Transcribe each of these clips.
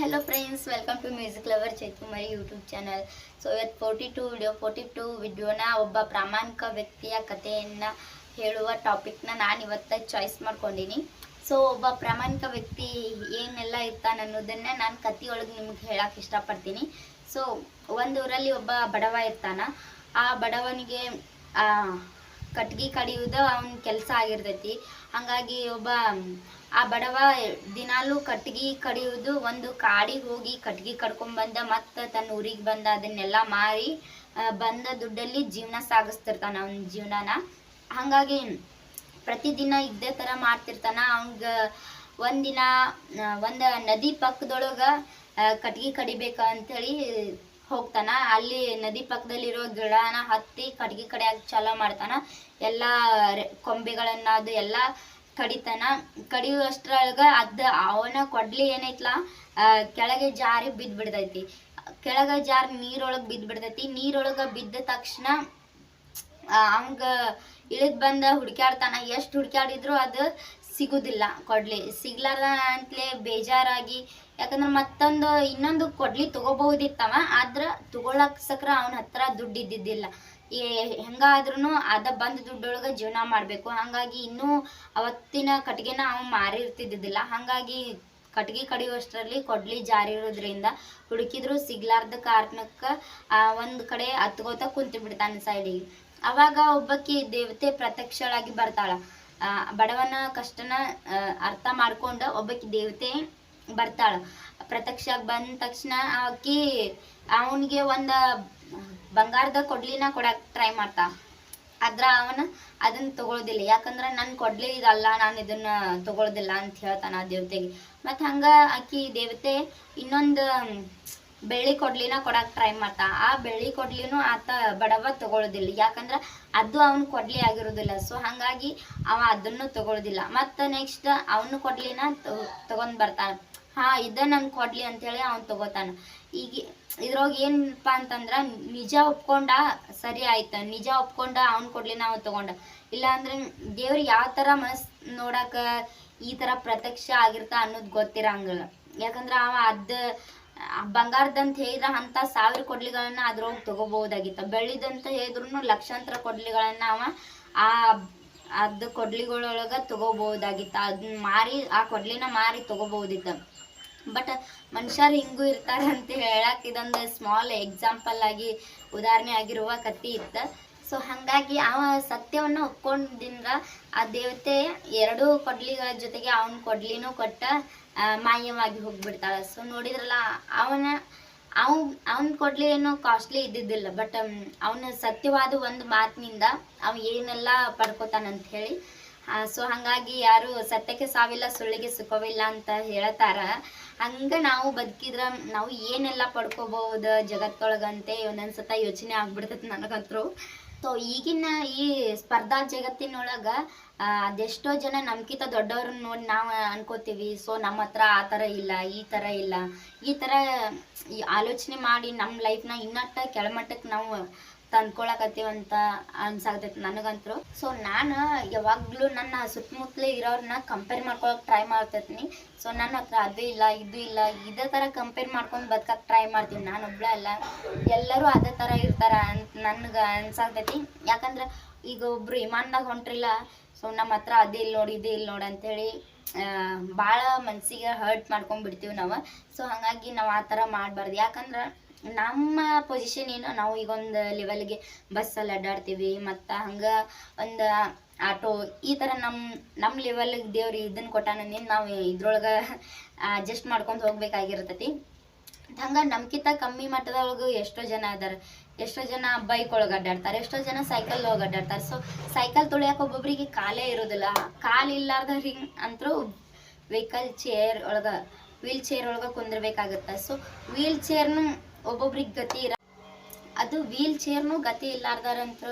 Hello friends welcome to music lover ಚೈತುಮರಿ YouTube channel so ಇವತ್ತು forty two video forty two ವಿಡಿಯೋನ ಒಬ್ಬ ಪ್ರಾಮಾಣಿಕ ವ್ಯಕ್ತಿಯ ಕಥೆಯನ್ನು ಹೇಳುವ ಟಾಪಿಕ್ನ ನಾನು ಇವತ್ತ ಚಾಯ್ಸ್ ಮಾಡ್ಕೊಂಡಿನಿ. ಸೊ ಒಬ್ಬ ಪ್ರಾಮಾಣಿಕ ವ್ಯಕ್ತಿ ಏನೆಲ್ಲ ಇರ್ತಾನೆ ಅನ್ನೋದನ್ನೇ ನಾನು ಕಥೆಯೊಳಗೆ ನಿಮ್ಗೆ ಹೇಳಕ್ಕೆ ಇಷ್ಟಪಡ್ತೀನಿ. ಸೊ ಒಂದು ಊರಲ್ಲಿ ಒಬ್ಬ ಬಡವ ಇರ್ತಾನ. ಆ ಬಡವನಿಗೆ ಕಟ್ಗಿ ಕಡಿಯುವುದು ಅವನ ಕೆಲಸ ಆಗಿರ್ತೈತಿ. ಹಾಗಾಗಿ ಒಬ್ಬ, ಆ ಬಡವ ದಿನಾಲು ಕಟ್ಗಿ ಕಡಿಯುವುದು ಒಂದು ಕಾಡಿಗೆ ಹೋಗಿ ಕಟ್ಗಿ ಕಡ್ಕೊಂಡ್ಬಂದ ಮತ್ತು ತನ್ನ ಊರಿಗೆ ಬಂದ ಅದನ್ನೆಲ್ಲ ಮಾರಿ ಬಂದ ದುಡ್ಡಲ್ಲಿ ಜೀವನ ಸಾಗಿಸ್ತಿರ್ತಾನ ಅವನ ಜೀವನನ. ಹಾಗಾಗಿ ಪ್ರತಿದಿನ ಇದೇ ಥರ ಮಾಡ್ತಿರ್ತಾನ. ಅವಂಗ ಒಂದಿನ ಒಂದು ನದಿ ಪಕ್ಕದೊಳಗೆ ಕಟ್ಗೆ ಅಂತೇಳಿ ಹೋಗ್ತಾನ. ಅಲ್ಲಿ ನದಿ ಪಕ್ಕದಲ್ಲಿರೋ ಗಿಡನ ಹತ್ತಿ ಕಟ್ಗಿ ಕಡಿಯಾಕ ಚಾಲೋ ಮಾಡ್ತಾನ. ಎಲ್ಲ ಕೊಂಬೆಗಳನ್ನ ಅದು ಎಲ್ಲ ಕಡಿತಾನ. ಕಡಿಯುವಷ್ಟ್ರೊಳಗ ಅದ ಅವನ ಕೊಡ್ಲಿ ಏನೈತ್ಲ? ಕೆಳಗೆ ಜಾರಿ ಬಿದ್ದು ಬಿಡ್ತೈತಿ ಕೆಳಗೆ ಜಾರಿ ನೀರೊಳಗೆ ಬಿದ್ದು ಬಿಡ್ತೈತಿ ನೀರೊಳಗೆ ಬಿದ್ದ ತಕ್ಷಣ ಅವಂಗ ಇಳಿದ್ ಬಂದ ಹುಡ್ಕ್ಯಾಡ್ತಾನ. ಎಷ್ಟು ಹುಡ್ಕ್ಯಾಡಿದ್ರು ಅದು ಸಿಗುದಿಲ್ಲ ಕೊಡ್ಲಿ. ಸಿಗ್ಲಾರ ಅಂತಲೇ ಬೇಜಾರಾಗಿ, ಯಾಕಂದ್ರೆ ಮತ್ತೊಂದು, ಇನ್ನೊಂದು ಕೊಡ್ಲಿ ತಗೋಬಹುದಿತ್ತವ, ಆದ್ರ ತಗೊಳಕ್ ಸಕ್ರ ಅವನ ಹತ್ರ ದುಡ್ಡು ಇದ್ದಿದ್ದಿಲ್ಲ ಏ ಹೆಂಗಾದ್ರೂ ಅದ ಬಂದ ದುಡ್ಡೊಳಗೆ ಜೀವನ ಮಾಡಬೇಕು. ಹಾಗಾಗಿ ಇನ್ನೂ ಅವತ್ತಿನ ಕಟ್ಗೆನ ಅವ ಮಾರಿರ್ತಿದ್ದಿದ್ದಿಲ್ಲ. ಹಾಗಾಗಿ ಕಟ್ಗಿ ಕಡಿಯುವಷ್ಟರಲ್ಲಿ ಕೊಡ್ಲಿ ಜಾರಿ ಇರೋದ್ರಿಂದ ಹುಡುಕಿದ್ರು ಸಿಗ್ಲಾರ್ದ ಕಾರಣಕ್ಕೆ ಒಂದು ಕಡೆ ಹತ್ಕೋತ ಕುಂತು ಬಿಡ್ತಾನೆ ಸೈಡಿಗೆ. ಅವಾಗ ಒಬ್ಬಾಕಿ ದೇವತೆ ಪ್ರತ್ಯಕ್ಷಳಾಗಿ ಬರ್ತಾಳ. ಬಡವನ ಕಷ್ಟನ ಅರ್ಥ ಮಾಡ್ಕೊಂಡು ಒಬ್ಬಾಕಿ ದೇವತೆ ಬರ್ತಾಳ. ಪ್ರತ್ಯಕ್ಷ ಬಂದ ತಕ್ಷಣ ಆಕಿ ಅವನಿಗೆ ಒಂದು ಬಂಗಾರದ ಕೊಡ್ಲಿನ ಕೊಡಕ್ ಟ್ರೈ ಮಾಡ್ತಾ. ಆದ್ರ ಅವನ ಅದನ್ನ ತಗೊಳೋದಿಲ್ಲ. ಯಾಕಂದ್ರೆ ನನ್ನ ಕೊಡ್ಲಿ ಇದಲ್ಲ, ನಾನು ಇದನ್ನ ತಗೊಳೋದಿಲ್ಲ ಅಂತ ಹೇಳ್ತಾನ ದೇವತೆಗೆ. ಮತ್ ಹಂಗ ಆಕಿ ದೇವತೆ ಇನ್ನೊಂದು ಬೆಳ್ಳಿ ಕೊಡ್ಲಿನ ಕೊಡಕ್ ಟ್ರೈ ಮಾಡ್ತಾ. ಆ ಬೆಳ್ಳಿ ಕೊಡ್ಲಿನೂ ಆತ ಬಡವ ತಗೊಳ್ಳೋದಿಲ್ಲ ಯಾಕಂದ್ರ ಅದು ಅವನ್ ಕೊಡ್ಲಿ ಆಗಿರೋದಿಲ್ಲ. ಸೊ ಹಂಗಾಗಿ ಅವ ಅದನ್ನು ತಗೊಳ್ಳೋದಿಲ್ಲ ಮತ್ತ ನೆಕ್ಸ್ಟ್ ಅವನು ಕೊಡ್ಲಿನ ತಗೊ- ತಗೊಂಡ್ ಬರ್ತಾನ. ಹಾ, ಇದ ನನ್ ಕೊಡ್ಲಿ ಅಂತೇಳಿ ಅವ್ನ್ ತಗೋತಾನ. ಈಗ ಇದ್ರೊಳಗ ಏನಪ್ಪಾ ಅಂತಂದ್ರ ನಿಜ ಒಪ್ಕೊಂಡ ಸರಿ ಆಯ್ತ. ನಿಜ ಒಪ್ಕೊಂಡ ಅವ್ನ್ ಕೊಡ್ಲಿನ ನಾವು ತಗೊಂಡ. ಇಲ್ಲ ಅಂದ್ರೆ ದೇವ್ರಿಗೆ ಯಾವ ತರ ಮನಸ್ ನೋಡಾಕ ಈ ತರ ಪ್ರತ್ಯಕ್ಷ ಆಗಿರ್ತ ಅನ್ನೋದು ಗೊತ್ತಿರಂಗಿಲ್ಲ. ಯಾಕಂದ್ರ ಅವ ಅದ್ ಬಂಗಾರದಂತ ಹೇಳಿದ್ರ ಅಂತ ಸಾವಿರ ಕೊಡ್ಲಿಗಳನ್ನ ಅದ್ರೊಳಗೆ ತಗೋಬಹುದಾಗಿತ್ತ. ಬೆಳ್ಳಿದಂತ ಹೇಳಿದ್ರು ಲಕ್ಷಾಂತರ ಕೊಡ್ಲಿಗಳನ್ನ ಅವ ಆ ಅದ್ ಕೊಡ್ಲಿಗಳೊಳಗ ತಗೋಬಹುದಾಗಿತ್ತ. ಅದನ್ನ ಮಾರಿ ಆ ಕೊಡ್ಲಿನ ಮಾರಿ ತಗೋಬಹುದಿತ್ತ. ಬಟ್ ಮನುಷ್ಯರು ಹಿಂಗೂ ಇರ್ತಾರೆ ಅಂತ ಹೇಳಕ್ ಇದೊಂದು ಸ್ಮಾಲ್ ಎಕ್ಸಾಂಪಲ್ ಆಗಿ ಉದಾಹರಣೆ ಆಗಿರುವ ಕತ್ತಿ ಇತ್ತು. ಸೊ ಹಾಗಾಗಿ ಅವ ಸತ್ಯವನ್ನ ಒಪ್ಕೊಂಡಿಂದ ಆ ದೇವತೆ ಎರಡು ಕೊಡ್ಲಿಗಳ ಜೊತೆಗೆ ಅವನ ಕೊಡ್ಲಿನೂ ಕೊಟ್ಟ ಆ, ಮಾಯವಾಗಿ ಹೋಗ್ಬಿಡ್ತಾಳೆ. ಸೊ ನೋಡಿದ್ರಲ್ಲ, ಅವನ, ಅವ್, ಅವನ್ ಕೊಡ್ಲಿ ಏನೋ ಕಾಸ್ಟ್ಲಿ ಇದ್ದಿದ್ದಿಲ್ಲ ಬಟ್ ಅವನ ಸತ್ಯವಾದ ಒಂದು ಮಾತಿನಿಂದ ಅವ ಏನೆಲ್ಲ ಪಡ್ಕೋತಾನಂತ ಹೇಳಿ ಸೊ ಹಂಗಾಗಿ ಯಾರು ಸತ್ಯಕ್ಕೆ ಸಾವಿಲ್ಲ, ಸುಳ್ಳಿಗೆ ಸುಖವಿಲ್ಲ ಅಂತ ಹೇಳ್ತಾರ. ಹಂಗ ನಾವು ಬದುಕಿದ್ರ, ನಾವು ಏನೆಲ್ಲ ಪಡ್ಕೋಬಹುದು ಜಗತ್ತೊಳಗಂತೆ ಒಂದೊಂದ್ಸತ ಯೋಚನೆ ಆಗ್ಬಿಡ್ತೈತಿ ನನಗಂತ್ರು. ಸೊ ಈಗಿನ ಈ ಸ್ಪರ್ಧಾ ಜಗತ್ತಿನೊಳಗ ಅದೆಷ್ಟೋ ಜನ ನಮ್ಕಿಂತ ದೊಡ್ಡವ್ರನ್ನ ನೋಡಿ ನಾವು ಅನ್ಕೋತೀವಿ, ಸೊ, ನಮ್ಮ ಹತ್ರ ಆ ಥರ ಇಲ್ಲ, ಈ ಥರ ಇಲ್ಲ. ಈ ಥರ ಆಲೋಚನೆ ಮಾಡಿ ನಮ್ಮ ಲೈಫ್ನ ಇನ್ನಟ್ಟ ಕೆಳಮಟ್ಟಕ್ಕೆ ನಾವು ತಂದ್ಕೊಳಕತ್ತೀವಂತ ಅನ್ಸಾಕತೈತಿ ನನಗಂತೂ ಸೊ ನಾನು ಯಾವಾಗಲೂ ನನ್ನ ಸುತ್ತಮುತ್ತಲೇ ಇರೋರನ್ನ ಕಂಪೇರ್ ಮಾಡ್ಕೊಳಕ್ಕೆ ಟ್ರೈ ಮಾಡ್ತಿರ್ತೀನಿ. ಸೊ ನನ್ನ ಹತ್ರ ಅದು ಇಲ್ಲ, ಇದು ಇಲ್ಲ, ಇದೇ ಥರ ಕಂಪೇರ್ ಮಾಡ್ಕೊಂಡು ಬದುಕಕ್ಕೆ ಟ್ರೈ ಮಾಡ್ತೀನಿ. ನಾನು ಒಬ್ಳೆ ಅಲ್ಲ, ಎಲ್ಲರೂ ಅದೇ ಥರ ಇರ್ತಾರ ಅಂತ ನನಗೆ ಅನ್ಸಾಕತೈತಿ ಯಾಕಂದ್ರೆ ಈಗ ಒಬ್ರು ವಿಮಾನದಾಗ ಹೊಂಟ್ರಿಲ್ಲ. ಸೊ ನಮ್ಮ ಹತ್ರ ಅದೇ ಇಲ್ಲ ನೋಡಿ, ಇದೇ ಇಲ್ಲ ನೋಡಿ ಅಂತೇಳಿ ಭಾಳ ಮನಸ್ಸಿಗೆ ಹರ್ಟ್ ಮಾಡ್ಕೊಂಡ್ಬಿಡ್ತೀವಿ ನಾವು. ಸೊ ಹಾಗಾಗಿ ನಾವು ಆ ಥರ ಮಾಡಬಾರ್ದು. ಯಾಕಂದ್ರೆ ನಮ್ಮ ಪೊಸಿಷನ್ ಏನು, ನಾವು ಈಗ ಒಂದು ಲೆವೆಲ್ಗೆ ಬಸ್ಸಲ್ಲಿ ಅಡ್ಡಾಡ್ತೀವಿ, ಮತ್ತು ಹಂಗೆ ಒಂದು ಆಟೋ, ಈ ಥರ ನಮ್ಮ ನಮ್ಮ ಲೆವೆಲ್ಗೆ ದೇವ್ರು ಇದನ್ನು ಕೊಟ್ಟಾನಂದ ನಾವು ಇದ್ರೊಳಗೆ ಅಡ್ಜಸ್ಟ್ ಮಾಡ್ಕೊಂಡು ಹೋಗ್ಬೇಕಾಗಿರ್ತೈತಿ. ಹಂಗ ನಮ್ಕಿಂತ ಕಮ್ಮಿ ಮಟ್ಟದೊಳಗು ಎಷ್ಟೋ ಜನ ಅದಾರ ಎಷ್ಟೋ ಜನ ಬೈಕ್ ಒಳಗೆ ಅಡ್ಡಾಡ್ತಾರೆ, ಎಷ್ಟೋ ಜನ ಸೈಕಲ್ ಒಳಗೆ ಅಡ್ಡಾಡ್ತಾರೆ. ಸೊ ಸೈಕಲ್ ತುಳಿಯಕ್ಕೆ ಒಬ್ಬೊಬ್ರಿಗೆ ಕಾಲೇ ಇರೋದಿಲ್ಲ. ಕಾಲು ಹಿಂಗ್ ಅಂತರೂ ವೆಹಿಕಲ್ ಚೇರ್ ಒಳಗೆ ವೀಲ್ ಚೇರ್ ಒಳಗೆ ಕುಂದಿರ್ಬೇಕಾಗತ್ತೆ. ಸೊ ವೀಲ್ ಚೇರ್ನು ಒಬ್ಬೊಬ್ರಿಗೆ ಗತಿ ಇರ, ಅದು ವೀಲ್ ಚೇರ್ನು ಗತಿ ಇಲ್ಲಾರ್ದಾರಂತೂ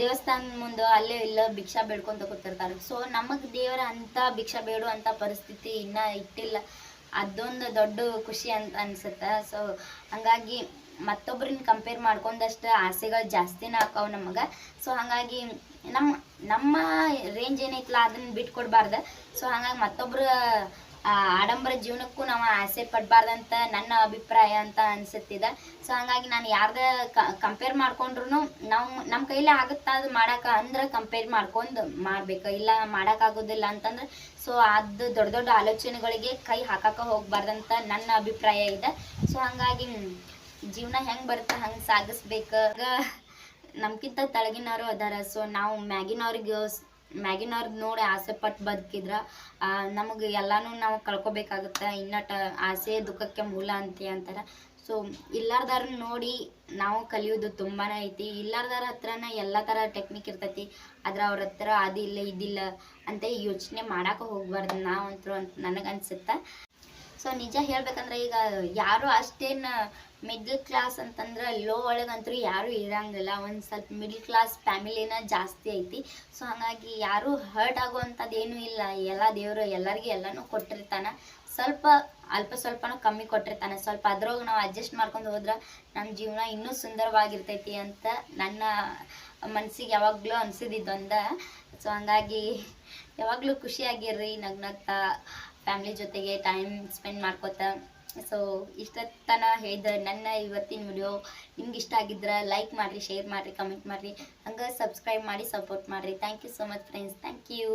ದೇವಸ್ಥಾನ ಮುಂದೆ ಅಲ್ಲೇ ಇಲ್ಲ, ಭಿಕ್ಷಾ ಬೇಡ್ಕೊಂತ ಕೂತಿರ್ತಾರೆ. ಸೊ ನಮಗೆ ದೇವರ ಅಂತ ಭಿಕ್ಷಾ ಅಂತ ಪರಿಸ್ಥಿತಿ ಇನ್ನ ಇಟ್ಟಿಲ್ಲ. ಅದೊಂದು ದೊಡ್ಡ ಖುಷಿ ಅಂತ ಅನ್ಸುತ್ತೆ? ಸೊ ಹಂಗಾಗಿ ಮತ್ತೊಬ್ರನ್ನ ಕಂಪೇರ್ ಮಾಡ್ಕೊಂಡಷ್ಟು ಆಸೆಗಳು ಜಾಸ್ತಿನ ಆಕಾವ್ ನಮಗೆ. ಸೊ ಹಾಗಾಗಿ ನಮ್ಮ ನಮ್ಮ ರೇಂಜ್ ಏನೈತಲ್ಲ ಅದನ್ನ ಬಿಟ್ಕೊಡ್ಬಾರ್ದು. ಸೊ ಹಾಗಾಗಿ ಮತ್ತೊಬ್ರ ಆಡಂಬರ ಜೀವನಕ್ಕೂ ನಾವು ಆಸೆ ಪಡಬಾರ್ದಂತ ನನ್ನ ಅಭಿಪ್ರಾಯ ಅಂತ ಅನ್ಸುತ್ತಿದೆ. ಸೊ ಹಂಗಾಗಿ ನಾನು ಯಾರ್ದ ಕಂಪೇರ್ ಮಾಡ್ಕೊಂಡ್ರು ನಾವು ನಮ್ಮ ಕೈಲೇ ಆಗುತ್ತಾ ಅದು ಮಾಡೋಕೆ ಅಂದ್ರೆ ಕಂಪೇರ್ ಮಾಡ್ಕೊಂಡು ಮಾಡ್ಬೇಕು. ಇಲ್ಲ ಮಾಡೋಕ್ಕಾಗೋದಿಲ್ಲ ಅಂತಂದ್ರೆ ಸೊ ಅದು ದೊಡ್ಡ ದೊಡ್ಡ ಆಲೋಚನೆಗಳಿಗೆ ಕೈ ಹಾಕಕ್ಕೆ ಹೋಗ್ಬಾರ್ದಂತ ನನ್ನ ಅಭಿಪ್ರಾಯ ಇದೆ. ಸೊ ಹಂಗಾಗಿ ಜೀವನ ಹೆಂಗೆ ಬರುತ್ತೆ, ಹಂಗೆ ಸಾಗಿಸ್ಬೇಕು. ನಮ್ಗಿಂತ ತಳಗಿನವರು ಅದಾರ. ಸೊ ನಾವು ಮ್ಯಾಗಿನವ್ರಿಗೆ ಮ್ಯಾಗಿನವ್ರದ್ದು ನೋಡಿ ಆಸೆ ಪಟ್ಟು ಬದುಕಿದ್ರ ನಮಗೆ ಎಲ್ಲಾನು ನಾವು ಕಳ್ಕೊಬೇಕಾಗುತ್ತೆ ಇನ್ನಟ ಆಸೆ ದುಃಖಕ್ಕೆ ಮೂಲ ಅಂತ ಅಂತಾರ. ಸೊ ಇಲ್ಲಾರ್ದಾರ ನೋಡಿ ನಾವು ಕಲಿಯೋದು ತುಂಬಾನೇ ಐತಿ. ಇಲ್ಲಾರ್ದಾರ ಹತ್ರನ ಎಲ್ಲ ಥರ ಟೆಕ್ನಿಕ್ ಇರ್ತೈತಿ. ಆದ್ರೆ ಅವ್ರ ಹತ್ರ ಅದಿಲ್ಲ ಇದಿಲ್ಲ ಅಂತ ಯೋಚನೆ ಮಾಡಕ್ಕೆ ಹೋಗ್ಬಾರ್ದು ನಾವಂತರೂ ಅಂತ ನನಗನ್ಸುತ್ತೆ ಸೊ ನಿಜ ಹೇಳ್ಬೇಕಂದ್ರೆ ಈಗ ಯಾರು ಅಷ್ಟೇನು ಮಿಡ್ಲ್ ಕ್ಲಾಸ್ ಅಂತಂದ್ರೆ ಲೋ ಒಳಗಂತೂ ಯಾರು ಇರಂಗಿಲ್ಲ. ಒಂದು ಸ್ವಲ್ಪ ಮಿಡ್ಲ್ ಕ್ಲಾಸ್ ಫ್ಯಾಮಿಲಿನ ಜಾಸ್ತಿ ಐತಿ. ಸೊ ಹಾಗಾಗಿ ಯಾರು ಹರ್ಟ್ ಆಗುವಂಥದ್ದು ಏನೂ ಇಲ್ಲ. ಎಲ್ಲ ದೇವರು ಎಲ್ಲರಿಗೂ ಎಲ್ಲನೂ ಕೊಟ್ಟಿರ್ತಾನೆ. ಸ್ವಲ್ಪ ಅಲ್ಪ ಸ್ವಲ್ಪನೂ ಕಮ್ಮಿ ಕೊಟ್ಟಿರ್ತಾನೆ. ಸ್ವಲ್ಪ ಅದ್ರೊಳಗೆ ನಾವು ಅಡ್ಜಸ್ಟ್ ಮಾಡ್ಕೊಂಡು ಹೋದ್ರೆ ನಮ್ಮ ಜೀವನ ಇನ್ನೂ ಸುಂದರವಾಗಿರ್ತೈತಿ ಅಂತ ನನ್ನ ಮನಸ್ಸಿಗೆ ಯಾವಾಗಲೂ ಅನಿಸಿದ್ದೊಂದ ಸೊ ಹಂಗಾಗಿ ಯಾವಾಗಲೂ ಖುಷಿಯಾಗಿರ್ರಿ, ನಗ್ನಗ್ತಾ ಫ್ಯಾಮ್ಲಿ ಜೊತೆಗೆ ಟೈಮ್ ಸ್ಪೆಂಡ್ ಮಾಡ್ಕೋತ. ಸೊ ಇಷ್ಟತನ ಹೇಳಿದ ನನ್ನ ಇವತ್ತಿನ ವಿಡಿಯೋ ನಿಮ್ಗೆ ಇಷ್ಟ ಆಗಿದ್ರೆ ಲೈಕ್ ಮಾಡಿರಿ ಶೇರ್ ಮಾಡಿರಿ ಕಮೆಂಟ್ ಮಾಡಿರಿ. ಹಂಗೆ ಸಬ್ಸ್ಕ್ರೈಬ್ ಮಾಡಿ ಸಪೋರ್ಟ್ ಮಾಡಿರಿ. Thank you so much friends thank you